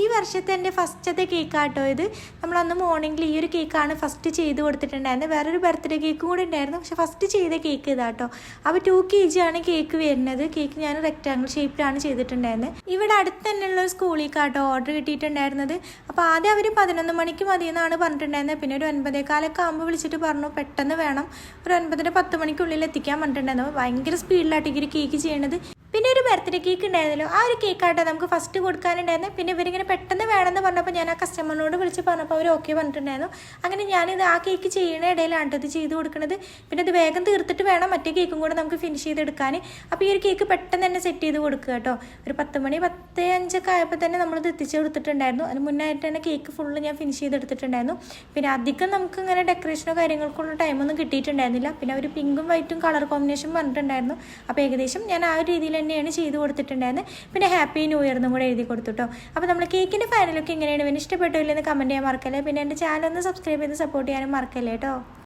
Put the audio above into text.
ഈ വർഷത്തെ എന്റെ ഫസ്റ്റത്തെ കേക്കാട്ടോ ഇത്. നമ്മളന്ന് മോർണിംഗിൽ ഈ ഒരു കേക്കാണ് ഫസ്റ്റ് ചെയ്ത് കൊടുത്തിട്ടുണ്ടായിരുന്നത് വേറൊരു ബർത്ത്ഡേ കേക്കും കൂടി ഉണ്ടായിരുന്നു. പക്ഷെ ഫസ്റ്റ് ചെയ്ത കേക്ക് ഇതാട്ടോ. അപ്പോൾ ടു കെ ജി ആണ് കേക്ക് വരുന്നത്. കേക്ക് ഞാൻ റെക്റ്റാങ്കിൾ ഷേപ്പിലാണ് ചെയ്തിട്ടുണ്ടായിരുന്നത് ഇവിടെ അടുത്ത് തന്നെയുള്ള ഒരു കേട്ടോ ഓർഡർ കിട്ടിയിട്ടുണ്ടായിരുന്നത്. അപ്പോൾ ആദ്യം അവർ പതിനൊന്ന് മണിക്ക് മതി എന്നാണ് പറഞ്ഞിട്ടുണ്ടായിരുന്നത് പിന്നെ ഒരു ഒൻപതേകാലൊക്കെ ആകുമ്പോൾ വിളിച്ചിട്ട് പറഞ്ഞു പെട്ടെന്ന് വേണം. ഒരു ഒൻപതര പത്ത് മണിക്കുള്ളിൽ എത്തിക്കാൻ പറഞ്ഞിട്ടുണ്ടായിരുന്നു. ഭയങ്കര സ്പീഡിലായിട്ട് ഇങ്ങനെ കേക്ക് ചെയ്യണത്. പിന്നെ ഒരു ബർത്ത്ഡേ കേക്ക് ഉണ്ടായിരുന്നല്ലോ. ആ ഒരു കേക്കാട്ടോ നമുക്ക് ഫസ്റ്റ് കൊടുക്കാനുണ്ടായിരുന്നു. പിന്നെ ഇവരിങ്ങനെ പെട്ടെന്ന് വേണമെന്ന് പറഞ്ഞപ്പോൾ ഞാൻ ആ കസ്റ്റമറിനോട് വിളിച്ച് പറഞ്ഞപ്പോൾ അവർ ഓക്കെ പറഞ്ഞിട്ടുണ്ടായിരുന്നു. അങ്ങനെ ഞാനിത് ആ കേക്ക് ചെയ്യുന്ന ഇടയിലാണ് ഇത് ചെയ്ത് കൊടുക്കുന്നത് പിന്നെ ഇത് വേഗം തീർത്തിട്ട് വേണം മറ്റേ കേക്കും കൂടെ നമുക്ക് ഫിനിഷ് ചെയ്തെടുക്കാൻ അപ്പോൾ ഈ ഒരു കേക്ക് പെട്ടെന്ന് തന്നെ സെറ്റ് ചെയ്ത് കൊടുക്കുക കേട്ടോ. ഒരു പത്ത് മണി പത്ത് അഞ്ചൊക്കെ ആയപ്പോൾ തന്നെ നമ്മളിത് എത്തിച്ച് കൊടുത്തിട്ടുണ്ടായിരുന്നു. അതിന് മുന്നായിട്ട് തന്നെ കേക്ക് ഫുള്ള് ഞാൻ ഫിനിഷ് ചെയ്തെടുത്തിട്ടുണ്ടായിരുന്നു. പിന്നെ അധികം നമുക്ക് ഇങ്ങനെ ഡെക്കറേഷനോ കാര്യങ്ങൾക്കുള്ള ടൈമൊന്നും കിട്ടിയിട്ടുണ്ടായിരുന്നില്ല. പിന്നെ ഒരു പിങ്കും വൈറ്റും കളർ കോമ്പിനേഷൻ പറഞ്ഞിട്ടുണ്ടായിരുന്നു. അപ്പോൾ ഏകദേശം ഞാൻ ആ ഒരു രീതിയിൽ തന്നെയാണ് ചെയ്ത് കൊടുത്തിട്ടുണ്ടായിരുന്നു. പിന്നെ ഹാപ്പി ന്യൂ ഇയർ എന്നും കൂടെ എഴുതി കൊടുത്തു കേട്ടോ അപ്പോൾ നമ്മൾ കേക്കിന്റെ ഫൈനലൊക്കെ എങ്ങനെയാണ്? ഇവന് ഇഷ്ടപ്പെട്ടില്ലെന്ന് കമന്റ് ചെയ്യാൻ മറക്കല്ലേ? പിന്നെ എന്റെ ചാനൽ ഒന്ന് സബ്സ്ക്രൈബ് ചെയ്ത് സപ്പോർട്ട് ചെയ്യാനും മറക്കല്ലേ കേട്ടോ